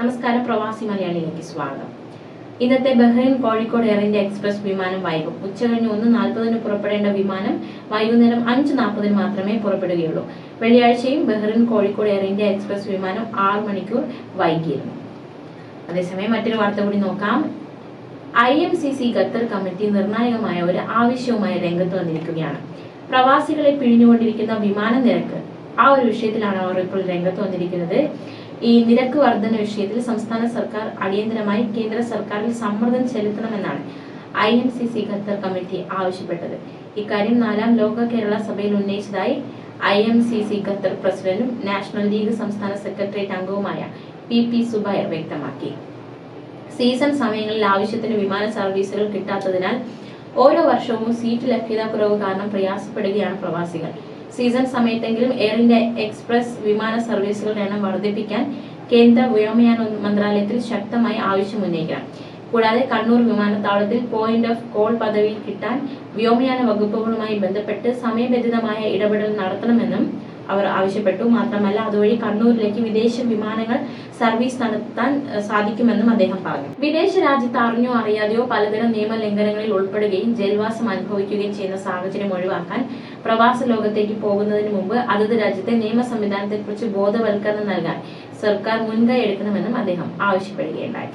നമസ്കാരം പ്രവാസി മലയാളിയിലേക്ക് സ്വാഗതം. ഇന്നത്തെ Bahrain Kozhikode Air India Express വിമാനം വൈകും. ഉച്ചകഴിഞ്ഞ് ഒന്ന് നാൽപ്പതിന് പുറപ്പെടേണ്ട വിമാനം വൈകുന്നേരം അഞ്ച് നാൽപ്പതിന് മാത്രമേ പുറപ്പെടുകയുള്ളൂ. വെള്ളിയാഴ്ചയും Bahrain Kozhikode Air India Express വിമാനം ആറ് മണിക്കൂർ വൈകിയിരുന്നു. അതേസമയം മറ്റൊരു വാർത്ത കൂടി നോക്കാം. I M C C Qatar committee നിർണായകമായ ഒരു ആവശ്യവുമായി രംഗത്ത് വന്നിരിക്കുകയാണ്. പ്രവാസികളെ പിഴിഞ്ഞുകൊണ്ടിരിക്കുന്ന വിമാന നിരക്ക് ആ ഒരു വിഷയത്തിലാണ് അവർ ഇപ്പോൾ രംഗത്ത് വന്നിരിക്കുന്നത്. ഈ നിരക്ക് വർധന വിഷയത്തിൽ സംസ്ഥാന സർക്കാർ അടിയന്തരമായി കേന്ദ്ര സർക്കാരിൽ സമ്മർദ്ദം ചെലുത്തണമെന്നാണ് I M C C Qatar committee ആവശ്യപ്പെട്ടത്. ഇക്കാര്യം നാലാം ലോക കേരള സഭയിൽ ഉന്നയിച്ചതായി I M C C Qatar പ്രസിഡന്റും നാഷണൽ ലീഗ് സംസ്ഥാന സെക്രട്ടേറിയറ്റ് അംഗവുമായ പി പി സുബൈർ വ്യക്തമാക്കി. സീസൺ സമയങ്ങളിൽ ആവശ്യത്തിന് വിമാന സർവീസുകൾ കിട്ടാത്തതിനാൽ ഓരോ വർഷവും സീറ്റ് ലഭ്യത കുറവ് കാരണം പ്രയാസപ്പെടുകയാണ് പ്രവാസികൾ. സീസൺ സമയത്തെങ്കിലും എയർ ഇന്ത്യ എക്സ്പ്രസ് വിമാന സർവീസുകളുടെ എണ്ണം വർദ്ധിപ്പിക്കാൻ കേന്ദ്ര വ്യോമയാന മന്ത്രാലയത്തിൽ ശക്തമായി ആവശ്യം ഉന്നയിക്കണം കൂടാതെ കണ്ണൂർ വിമാനത്താവളത്തിൽ പോയിന്റ് ഓഫ് കോൾ പദവിയിൽ കിട്ടാൻ വ്യോമയാന വകുപ്പുകളുമായി ബന്ധപ്പെട്ട് സമയബന്ധിതമായ ഇടപെടൽ നടത്തണമെന്നും അവർ ആവശ്യപ്പെട്ടു. മാത്രമല്ല അതുവഴി കണ്ണൂരിലേക്ക് വിദേശ വിമാനങ്ങൾ സർവീസ് നടത്താൻ സാധിക്കുമെന്നും അദ്ദേഹം പറഞ്ഞു. വിദേശ രാജ്യത്ത് അറിഞ്ഞോ അറിയാതെയോ പലതരം നിയമലംഘനങ്ങളിൽ ഉൾപ്പെടുകയും ജയിൽവാസം അനുഭവിക്കുകയും ചെയ്യുന്ന സാഹചര്യം ഒഴിവാക്കാൻ പ്രവാസ ലോകത്തേക്ക് പോകുന്നതിന് മുമ്പ് അതത് രാജ്യത്തെ നിയമ സംവിധാനത്തെക്കുറിച്ച് ബോധവൽക്കരണം നൽകാൻ സർക്കാർ മുൻകൈ എടുക്കണമെന്നും അദ്ദേഹം ആവശ്യപ്പെടുകയുണ്ടായി.